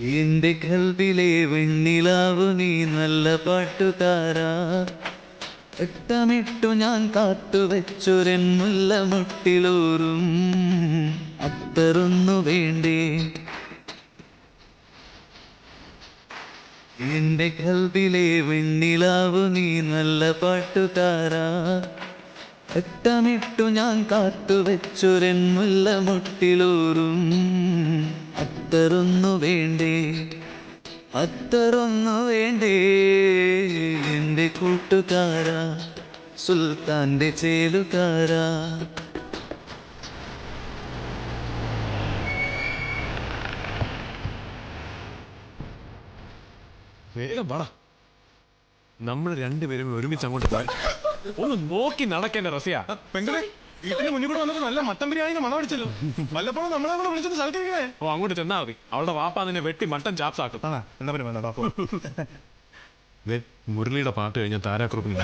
എന്റെ കൽവിലെ വെണ്ണിലാവു നീ നല്ല പാട്ടുകാരാ. ഇട്ടമിട്ടു ഞാൻ കാത്തുവെച്ചൊരൻ മുല്ലമുട്ടിലൂറും അത്തറൊന്നു വേണ്ടേ? എന്റെ കൽവിലെ വെണ്ണിലാവു നീ നല്ല പാട്ടുകാരാ. എട്ടമിട്ടു ഞാൻ കാത്തുവെച്ചൊരൻ മുല്ലമുട്ടിലൂറും അത്തറൊന്നു വേണ്ടേ? അത്തറൊന്നു വേണ്ടേ? എന്റെ കൂട്ടുകാരാ സുൽത്താന്റെ ചേലുകാരാ. വേഗം നമ്മൾ രണ്ടുപേരും ഒരുമിച്ച് അങ്ങോട്ട് ഒന്ന് നോക്കി നടക്കേണ്ട റസിയ. പെങ്ങളെ വീട്ടിന് മുന്നിൽ കൂടെ വന്നപ്പോ നല്ല മട്ടൻ ബിരിയാണി മണം അടിച്ചല്ലോ. വല്ലപ്പോഴും നമ്മളെ കൂടെ വിളിച്ചത് സ്ഥലത്തേക്കേ ഓ അങ്ങോട്ട് ചെന്നാ മതി. അവളുടെ വാപ്പ നിന്നെ വെട്ടി മട്ടൻ ചാപ്സ് ആക്കും എന്നാ പിന്നെ മുരളിയുടെ പാട്ട് കഴിഞ്ഞ താരാക്കുറപ്പില്ല